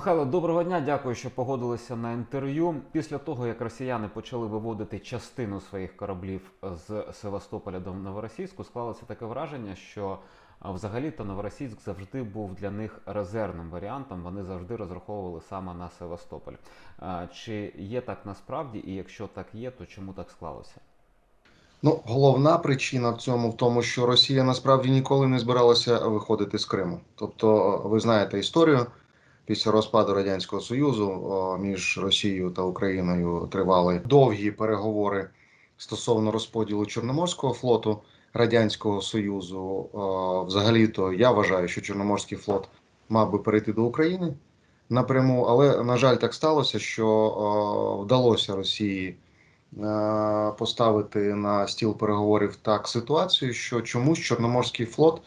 Михайло, доброго дня. Дякую, що погодилися на інтерв'ю. Після того, як росіяни почали виводити частину своїх кораблів з Севастополя до Новоросійську, склалося таке враження, що взагалі-то Новоросійськ завжди був для них резервним варіантом. Вони завжди розраховували саме на Севастополь. Чи є так насправді, і якщо так є, то чому так склалося? Ну, головна причина в цьому в тому, що Росія насправді ніколи не збиралася виходити з Криму. Тобто, ви знаєте історію. Після розпаду радянського союзу між Росією та Україною тривали довгі переговори стосовно розподілу Чорноморського флоту радянського союзу. Взагалі-то я вважаю, що Чорноморський флот мав би перейти до України напряму, але на жаль, так сталося, що вдалося Росії е, поставити на стіл переговорів так ситуацію, що чомусь Чорноморський флот,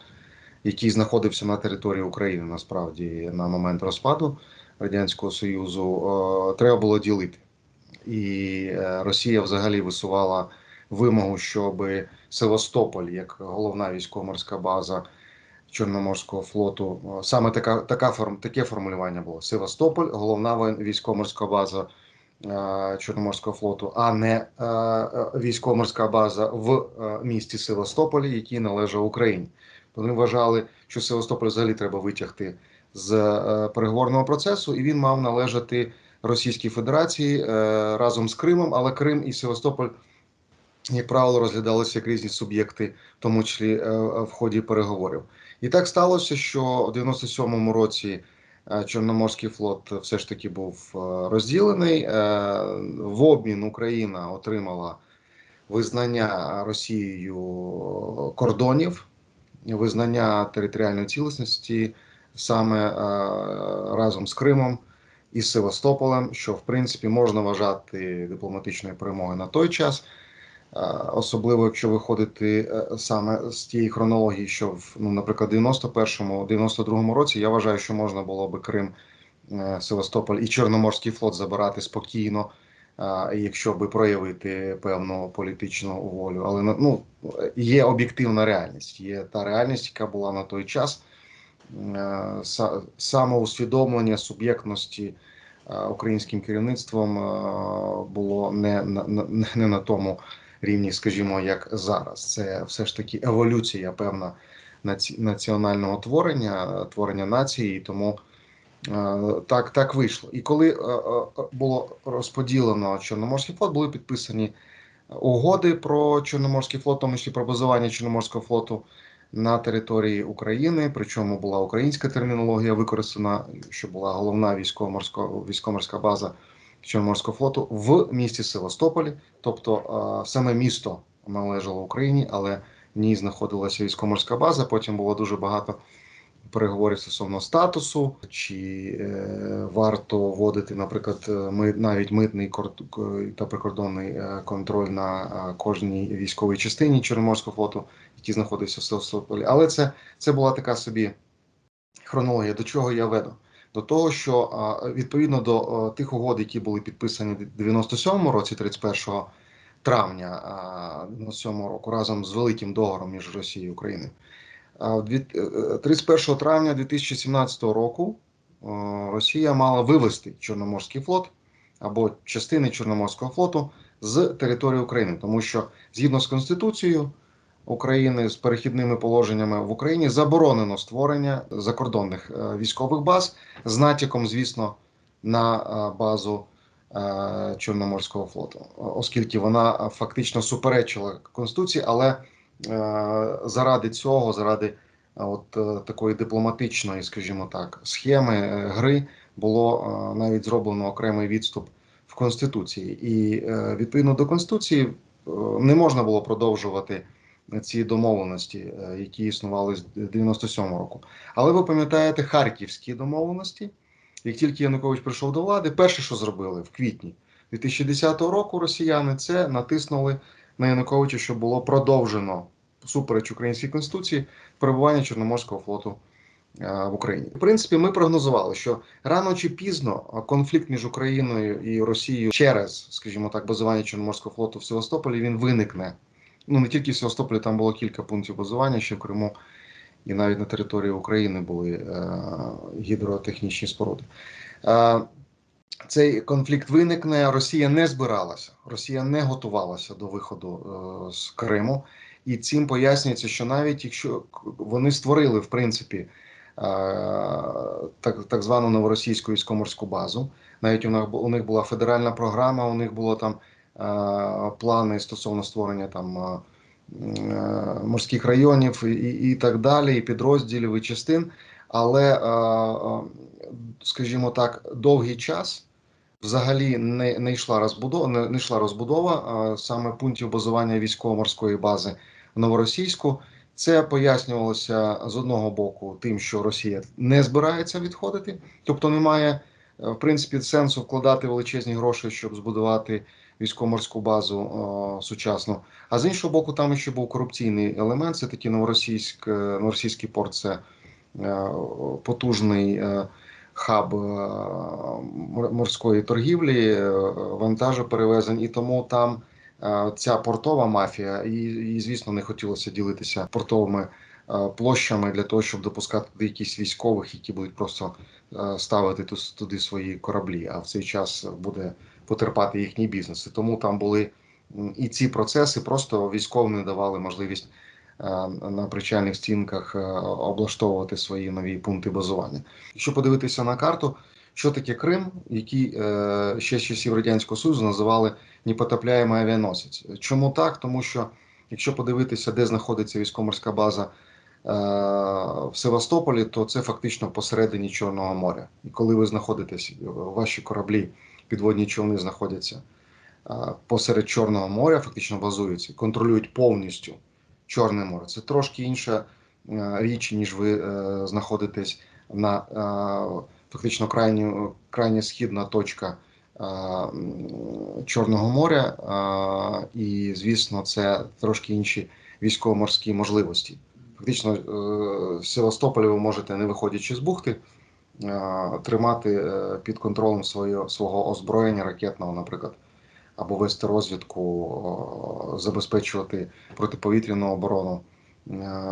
який знаходився на території України, насправді на момент розпаду Радянського Союзу, е, треба було ділити. І е, Росія взагалі висувала вимогу, щоб Севастополь, як головна військово-морська база Чорноморського флоту, е, саме така, така форм, таке формулювання було: Севастополь, головна військово-морська база Чорноморського флоту, а не військово-морська база в місті Севастополі, який належав Україні. Вони вважали, що Севастополь взагалі треба витягти з е, переговорного процесу, і він мав належати Російській Федерації е, разом з Кримом, але Крим і Севастополь, як правило, розглядалися як різні суб'єкти, в тому числі е, в ході переговорів. І так сталося, що у 97-му році Чорноморський флот все ж таки був розділений. В обмін Україна отримала визнання Росією кордонів, визнання територіальної цілісності саме е, разом з Кримом і Севастополем, що в принципі можна вважати дипломатичною перемогою на той час. Е, Особливо, якщо виходити е, саме з тієї хронології, що в ну, наприклад, 91-му, 92-му році я вважаю, що можна було би Крим, Севастополь і Чорноморський флот забирати спокійно, якщо би проявити певну політичну волю. Але ну, є об'єктивна реальність. Є та реальність, яка була на той час. Е, Самоусвідомлення суб'єктності е, українським керівництвом е, було не на, не на тому рівні, скажімо, як зараз. Це все ж таки еволюція певна національного творення, творення нації, і тому так, так вийшло. І коли е, е, було розподілено Чорноморський флот, були підписані угоди про Чорноморський флот, тому числі про базування Чорноморського флоту на території України. Причому була українська термінологія використана, що була головна військово-морська база Чорноморського флоту в місті Севастополі. Тобто е, саме місто належало Україні, але в ній знаходилася військово-морська база. Потім було дуже багато переговорів стосовно статусу, чи е, варто вводити, наприклад, е, ми навіть митний та прикордонний е, контроль на кожній військовій частині Чорноморського флоту, який знаходився в Севастополі. Але це, це була така собі хронологія. До чого я веду? До того, що відповідно до тих угод, які були підписані в 97-му році, 31 травня а, 97 року, разом з великим договором між Росією і Україною. А в дві- е, 31 травня 2017 року е, Росія мала вивести Чорноморський флот або частини Чорноморського флоту з території України, тому що згідно з Конституцією України з перехідними положеннями в Україні заборонено створення закордонних е, військових баз з натяком, звісно, на е, базу е, Чорноморського флоту, оскільки вона е, фактично суперечила Конституції, але е, заради цього, заради е, от е, такої дипломатичної, скажімо так, схеми е, гри було е, навіть зроблено окремий відступ в Конституції, і е, відповідно до Конституції е, не можна було продовжувати ці домовленості, е, які існували з 97 року. Але ви пам'ятаєте харківські домовленості. Як тільки Янукович прийшов до влади, перше, що зробили в квітні 2010 року, росіяни це натиснули на Януковича, що було продовжено супереч українській конституції перебування Чорноморського флоту е, в Україні. В принципі, ми прогнозували, що рано чи пізно конфлікт між Україною і Росією через, скажімо так, базування Чорноморського флоту в Севастополі він виникне. Ну не тільки в Севастополі, там було кілька пунктів базування ще в Криму і навіть на території України були е, гідротехнічні споруди. Е, цей конфлікт виникне. Росія не збиралася, Росія не готувалася до виходу е, з Криму, і цим пояснюється, що навіть якщо вони створили в принципі е, так, так звану новоросійську військово-морську базу, навіть у них у них була федеральна програма, у них було там е, плани стосовно створення там. Морських районів і, і, так далі, і підрозділів, і частин. Але, е, скажімо так, довгий час взагалі не, не йшла розбудова, не, не йшла розбудова а саме пунктів базування військово-морської бази в Новоросійську. Це пояснювалося з одного боку тим, що Росія не збирається відходити, тобто немає е, в принципі сенсу вкладати величезні гроші, щоб збудувати військово-морську базу о, сучасну. А з іншого боку, там ще був корупційний елемент. Це такий новоросійськ, е, новоросійський порт. Це е, потужний е, хаб е, морської торгівлі, е, вантажоперевезень, і тому там е, ця портова мафія, і, звісно, не хотілося ділитися портовими площами для того, щоб допускати якісь військових, які будуть просто ставити ту- туди свої кораблі. А в цей час буде потерпати їхній бізнес. І тому там були і ці процеси просто військовим не давали можливість на причальних стінках е, облаштовувати свої нові пункти базування. Якщо подивитися на карту, що таке Крим, який е, ще з часів Радянського Союзу називали непотопляємий авіаносець. Чому так? Тому що якщо подивитися, де знаходиться військово-морська база е, в Севастополі, то це фактично посередині Чорного моря. І коли ви знаходитесь, ваші кораблі, підводні човни знаходяться е, посеред Чорного моря, фактично базуються, контролюють повністю Чорне море. Це трошки інша е, річ, ніж ви е, знаходитесь на е, фактично крайню, крайня східна точка Чорного моря, і звісно, це трошки інші військово-морські можливості. Фактично, з Севастополя ви можете, не виходячи з бухти, тримати під контролем своє, свого озброєння ракетного, наприклад, або вести розвідку, забезпечувати протиповітряну оборону е,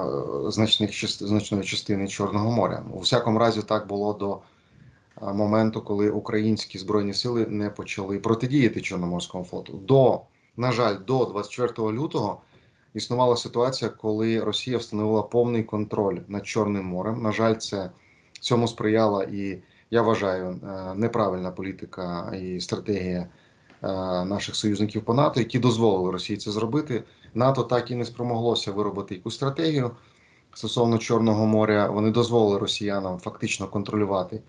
значних значної частини Чорного моря. У всякому разі, так було до е, моменту, коли українські збройні сили не почали протидіяти Чорноморському флоту. До, на жаль, до 24 лютого існувала ситуація, коли Росія встановила повний контроль над Чорним морем. На жаль, це цьому сприяла і я вважаю е, неправильна політика і стратегія е, наших союзників по НАТО, які дозволили Росії це зробити. НАТО так і не спромоглося виробити якусь стратегію стосовно Чорного моря. Вони дозволили росіянам фактично контролювати е,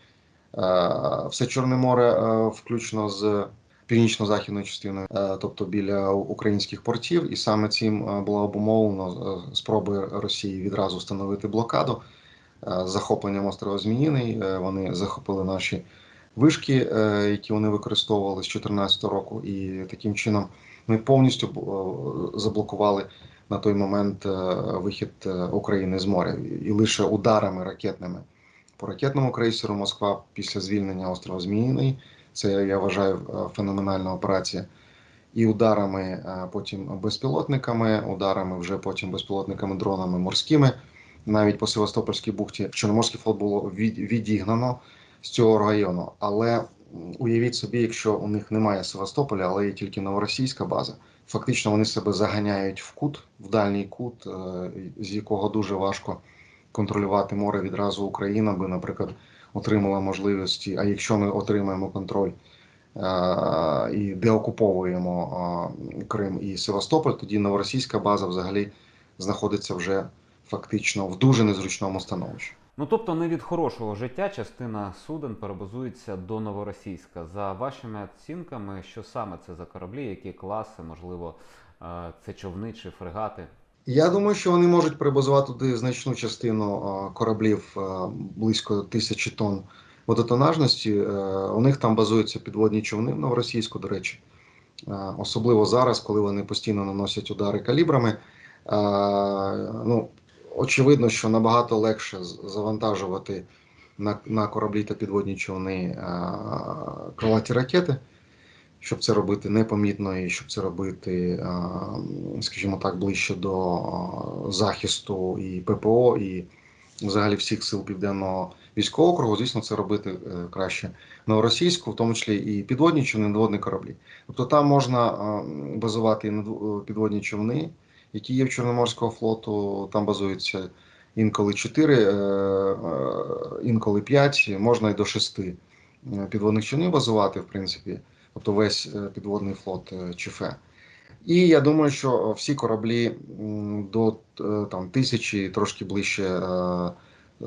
все Чорне море, е, включно з північно-західною частиною, е, тобто біля українських портів, і саме цим е, було обумовлено е, спроби Росії відразу встановити блокаду е, захопленням острова Зміїний. Е, Вони захопили наші вишки, е, які вони використовували з 2014 року, і таким чином ми повністю е, заблокували на той момент е, вихід України з моря, і лише ударами ракетними по ракетному крейсеру Москва після звільнення острова Зміїний. Це я вважаю феноменальна операція. І ударами потім безпілотниками, ударами вже потім безпілотниками, дронами морськими. Навіть по Севастопольській бухті Чорноморський флот було від, відігнано з цього району. Але уявіть собі, якщо у них немає Севастополя, але є тільки новоросійська база. Фактично вони себе заганяють в кут, в дальній кут, е, з якого дуже важко контролювати море відразу Україна би, наприклад, отримала можливості. А якщо ми отримаємо контроль е, і деокуповуємо е, Крим і Севастополь, тоді новоросійська база взагалі знаходиться вже фактично в дуже незручному становищі. Ну тобто, не від хорошого життя частина суден перебазується до Новоросійська. За вашими оцінками, що саме це за кораблі, які класи, можливо, е, це човни чи фрегати? Я думаю, що вони можуть перебазувати туди значну частину е, кораблів е, близько тисячі тонн водотонажності. У них там базуються підводні човни в Новоросійську, до речі, особливо зараз, коли вони постійно наносять удари калібрами. Ну, очевидно, що набагато легше завантажувати на, на кораблі та підводні човни крилаті ракети щоб це робити непомітно і щоб це робити, скажімо так, ближче до захисту і ППО, і взагалі всіх сил південного військового округу, звісно, це робити е, краще новоросійську, в тому числі і підводні чи надводні кораблі. Тобто там можна базувати і підводні човни, які є в Чорноморського флоту. Там базуються інколи 4, інколи 5, можна і до 6 підводних човнів базувати, в принципі, тобто весь е, підводний флот е, ЧФ. І я думаю, що всі кораблі до е, там тисячі, трошки ближче е,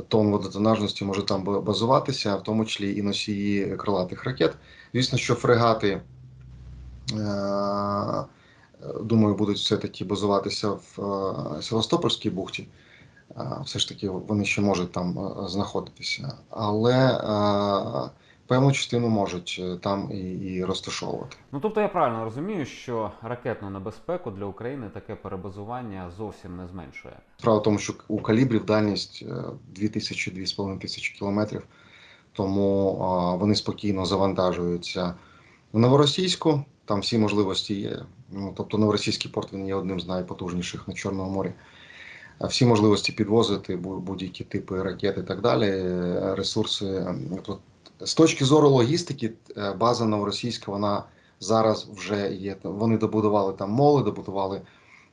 тонн водотонажності може там базуватися, в тому числі і носії крилатих ракет. Звісно, що фрегати, е, думаю, будуть все-таки базуватися в е, Севастопольській бухті. Е, Все ж таки вони ще можуть там е, знаходитися, але певну частину можуть там і, і розташовувати. Ну тобто я правильно розумію, що ракетну небезпеку для України таке перебазування зовсім не зменшує. Справа в тому, що у калібрів дальність 2000-2500 тисячі кілометрів, тому вони спокійно завантажуються в новоросійську. Там всі можливості є. Ну, тобто новоросійський порт він є одним з найпотужніших на Чорному морі. Всі можливості підвозити будь-які типи ракет і так далі, ресурси. з точки зору логістики, е, база новоросійська, вона зараз вже є. Вони добудували там моли, добудували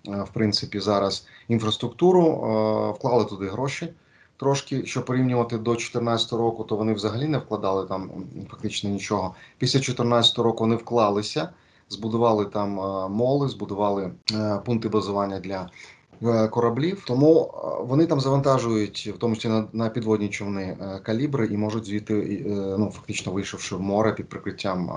е, в принципі зараз інфраструктуру, е, вклали туди гроші. Трошки, що порівнювати до 2014 року, то вони взагалі не вкладали там фактично нічого. Після 2014 року вони вклалися, збудували там е, моли, збудували е, пункти базування для е, кораблів. Тому вони там завантажують, в тому числі на, на підводні човни, калібри і можуть звідти, ну фактично вийшовши в море під прикриттям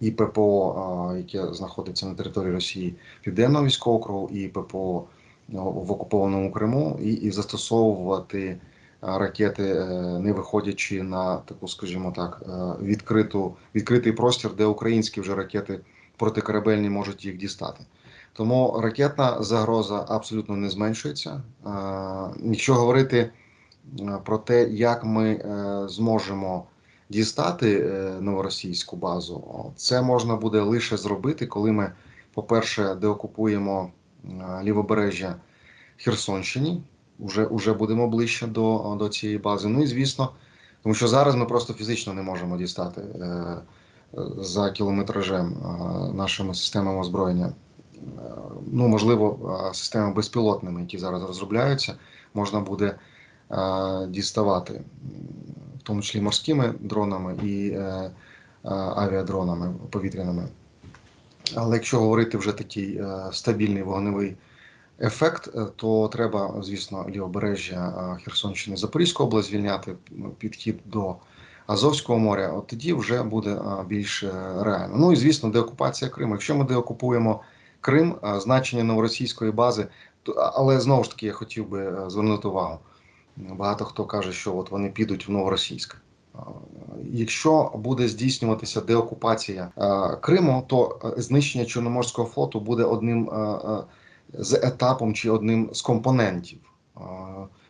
і ППО, яке знаходиться на території Росії, Південного військового округу і ППО в окупованому Криму, і, і застосовувати ракети, е, не виходячи на таку, скажімо так, е, відкриту, відкритий простір, де українські вже ракети протикорабельні можуть їх дістати. Тому ракетна загроза абсолютно не зменшується. Е, Якщо говорити про те, як ми зможемо дістати новоросійську базу, це можна буде лише зробити, коли ми, по-перше, деокупуємо лівобережжя Херсонщині. Уже, уже будемо ближче до, до цієї бази. Ну і звісно, тому що зараз ми просто фізично не можемо дістати е, за кілометражем е, нашими системами озброєння. Е, ну, можливо, е, системами безпілотними, які зараз розробляються, можна буде діставати, в тому числі морськими дронами і авіадронами повітряними. Але якщо говорити вже такий стабільний вогневий ефект, е, то треба, звісно, лівобережжя е, Херсонщини, Запорізьку область звільняти, підхід до Азовського моря. От тоді вже буде е, більш реально. Ну і звісно, деокупація Криму. Якщо ми деокупуємо Крим, значення новоросійської бази, то але знову ж таки я хотів би звернути увагу. Багато хто каже, що от вони підуть в Новоросійськ. Е, Якщо буде здійснюватися деокупація Криму, то знищення Чорноморського флоту буде одним з етапом чи одним з компонентів е,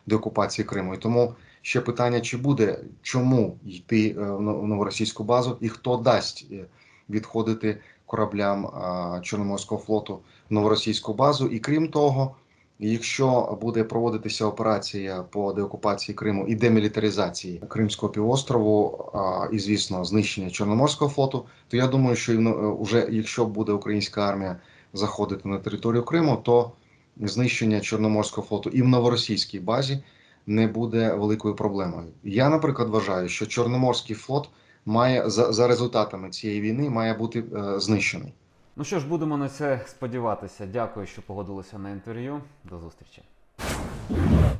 деокупації Криму. І тому ще питання: чи буде чому йти е, в новоросійську базу, і хто дасть е, відходити кораблям е, Чорноморського флоту в новоросійську базу? І крім того. Якщо буде проводитися операція по деокупації Криму і демілітаризації Кримського півострову, і звісно, знищення Чорноморського флоту, то я думаю, що вже якщо буде українська армія заходити на територію Криму, то знищення Чорноморського флоту і в новоросійській базі не буде великою проблемою. Я, наприклад, вважаю, що Чорноморський флот має за, за результатами цієї війни має бути е, знищений. Ну що ж, будемо на це сподіватися. Дякую, що погодилися на інтерв'ю. До зустрічі.